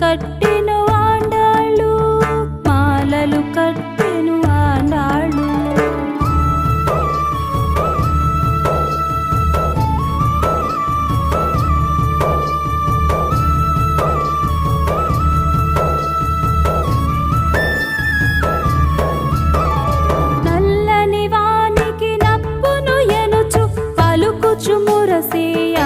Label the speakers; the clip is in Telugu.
Speaker 1: కట్టిన ఆండాళ్ళు మాలలు కట్టిన ఆండాళ్ళు నల్లని వానికి నప్పును ఎనుచు పలుకుచు మురసేయ